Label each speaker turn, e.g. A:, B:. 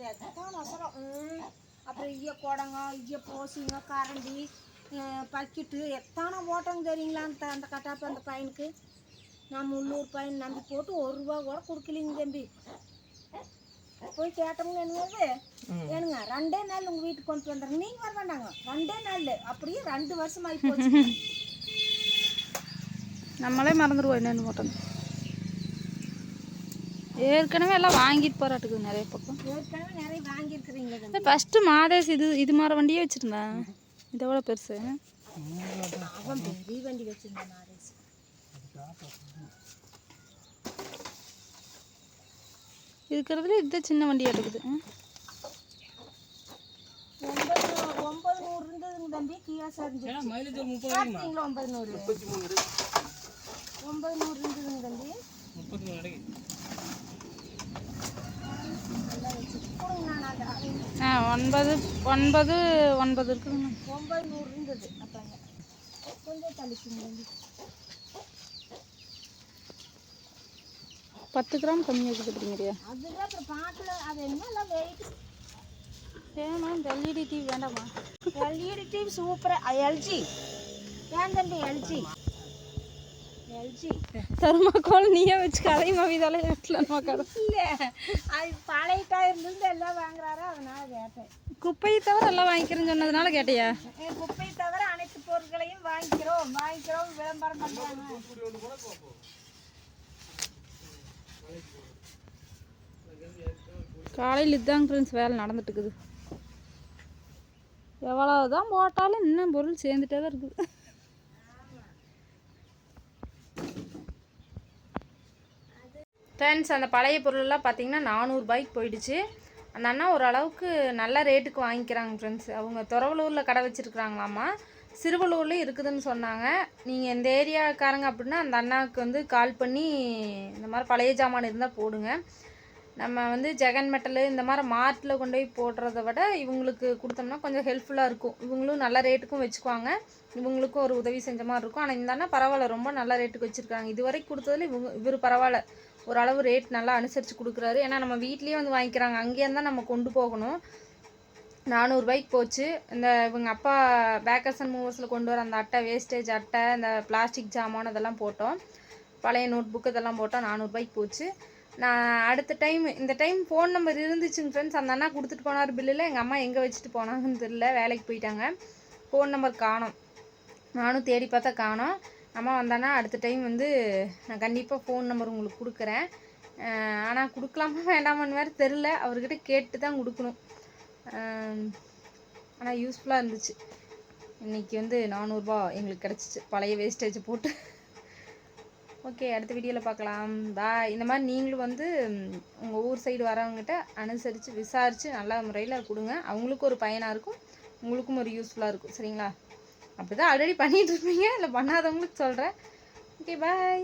A: எத்தான் அவசரம் ம். அப்புறம் ஐய குடங்க ஐய போசிங்க கரண்டி பக்கிட்டு. எத்தான ஓட்டங்க தெரியுங்களா அந்த அந்த கட்டாப்பு அந்த பையனுக்கு? நம்ம உள்ளூர் பையன் நம்பி போட்டு ஒரு ரூபா கூட கொடுக்கலிங்க தம்பி. போய் கேட்டவங்க என்னது? ஏனுங்க ரெண்டே நாள் உங்கள் வீட்டுக்கு கொண்டு வந்துடுறேன். நீங்கள் வர வேண்டாங்க. ரெண்டே நாள் அப்படியே ரெண்டு வருஷம் ஆகி போச்சு.
B: நம்மளே மறந்துடுவோம் என்னென்னு போட்டோம் ஏற்கனவே எல்லாம் வாங்கிட்டு போராட்டுக்குது நிறைய பக்கம்.
A: ஏற்கனவே நிறைய வாங்கியிருக்கிறீங்க தம்பி
B: ஃபஸ்ட்டு மாதேஷ் இது இது மாதிரி வண்டியே வச்சுருந்தேன் இதோட பெருசு.
A: அவன் பெரிய வண்டி வச்சிருந்தான்
B: இருக்கிறதுல இது சின்ன வண்டி எடுக்குது.
A: ஒன்பது நூறு இருந்ததுங்க தம்பி கியா ஒன்பது நூறு? ஒன்பது நூறு இருந்ததுங்க தம்பி
C: முப்பத்தி மூணு கிடைக்குது
A: நல்லா வச்சு கொடுங்க நான் அந்த
B: ஆ ஒன்பது ஒன்பது ஒன்பது இருக்குதுங்க.
A: ஒன்பது நூறு இருந்தது அப்பாங்க கொஞ்சம் தள்ளிக்குங்க.
B: பத்து கிராம் கம்மியாக இருக்குதுங்கிறியா
A: அதுதான் அப்புறம் பாட்டில் அது என்னெல்லாம் வெயிட்
B: ஏன்னா இந்த எல்இடி டிவி வேண்டாமா?
A: எல்இடி டிவி சூப்பராக எல்ஜி ஏன் தம்பி எல்ஜி எல்ஜி
B: தருமாக்கோள் நீயே வச்சு கதை மவிதாலே வீட்டில் கடை
A: இல்லை அது பழையிட்டா இருந்தது எல்லாம் வாங்குறாரு? அதனால கேட்டேன்.
B: குப்பையை தவிர எல்லாம் வாங்கிக்கிறேன்னு சொன்னதுனால கேட்டியா?
A: என் குப்பை தவிர அனைத்து பொருட்களையும் வாங்கிக்கிறோம். வாங்கிக்கிறோம் விளம்பரம் பண்றாங்க.
B: காலையில் இதுதான் ஃப்ரெண்ட்ஸ் வேலை நடந்துட்டு இருக்குது. எவ்வளவு தான் போட்டாலும் இன்னும் பொருள் சேர்ந்துட்டே தான் இருக்குது. ஃப்ரெண்ட்ஸ் அந்த பழைய பொருளெல்லாம் பார்த்தீங்கன்னா நானூறுபாய்க்கு போயிடுச்சு. அந்த அண்ணா ஓரளவுக்கு நல்ல ரேட்டுக்கு வாங்கிக்கிறாங்க ஃப்ரெண்ட்ஸ் அவங்க துறவலூரில் கடை வச்சுருக்குறாங்களாம்மா. சிறுவலூர்லேயும் இருக்குதுன்னு சொன்னாங்க. நீங்கள் இந்த ஏரியாக்காரங்க அப்படின்னா அந்த அண்ணாவுக்கு வந்து கால் பண்ணி இந்த மாதிரி பழைய ஜாமான் இருந்தால் போடுங்க. நம்ம வந்து ஜெகன் மெட்டலு இந்த மாதிரி மார்ட்டில் கொண்டு போய் போடுறத விட இவங்களுக்கு கொடுத்தோம்னா கொஞ்சம் ஹெல்ப்ஃபுல்லாக இருக்கும். இவங்களும் நல்ல ரேட்டுக்கும் வச்சுக்குவாங்க. இவங்களுக்கும் ஒரு உதவி செஞ்ச மாதிரி இருக்கும். ஆனால் இந்த அண்ணா பரவாயில்ல. ரொம்ப நல்ல ரேட்டுக்கு வச்சுருக்காங்க. இது வரைக்கும் கொடுத்ததுல இவங்க இவர் பரவாயில்ல. ஓரளவு ரேட் நல்லா அனுசரித்து கொடுக்குறாரு. ஏன்னா நம்ம வீட்லேயே வந்து வாங்கிக்கிறாங்க. அங்கேயே தான் நம்ம கொண்டு போகணும். நானூறுபாய்க்கு போச்சு. இந்த இவங்க அப்பா பேக்கர்ஸ் அண்ட் மூவர்ஸில் கொண்டு வர அந்த அட்டை வேஸ்டேஜ் அட்டை இந்த பிளாஸ்டிக் ஜாமான் அதெல்லாம் போட்டோம். பழைய நோட் புக் இதெல்லாம் போட்டோம். நானூறுபாய்க்கு போச்சு. நான் அடுத்த டைம் இந்த டைம் ஃபோன் நம்பர் இருந்துச்சுங்க ஃப்ரெண்ட்ஸ் அந்த அண்ணா கொடுத்துட்டு போனார் பில்லில் எங்கள் அம்மா எங்கே வச்சுட்டு போனாங்கன்னு தெரியல. வேலைக்கு போயிட்டாங்க. ஃபோன் நம்பர் காணோம். நானும் தேடி பார்த்தா காணோம். அம்மா வந்தானா அடுத்த டைம் வந்து நான் கண்டிப்பாக ஃபோன் நம்பர் உங்களுக்கு கொடுக்குறேன். ஆனால் கொடுக்கலாமா வேண்டாமான்னு வேறு தெரில அவர்கிட்ட கேட்டு தான் கொடுக்கணும் ஆனால் யூஸ்ஃபுல்லாக இருந்துச்சு. இன்றைக்கி வந்து நானூறுரூபா எங்களுக்கு கிடச்சிச்சு. பழைய வேஸ்டேஜை போட்டு. ஓகே அடுத்த வீடியோவில் பார்க்கலாம். பாய் இந்த மாதிரி நீங்களும் வந்து உங்கள் ஊர் சைடு வரவங்ககிட்ட அனுசரித்து விசாரித்து நல்ல முறையில் கொடுங்க. அவங்களுக்கும் ஒரு பயனாக இருக்கும். உங்களுக்கும் ஒரு யூஸ்ஃபுல்லாக இருக்கும். சரிங்களா? அப்படி தான் ஆல்ரெடி பண்ணிகிட்டு இருப்பீங்க. இல்லை பண்ணாதவங்களுக்கு சொல்கிறேன் ஓகே பாய்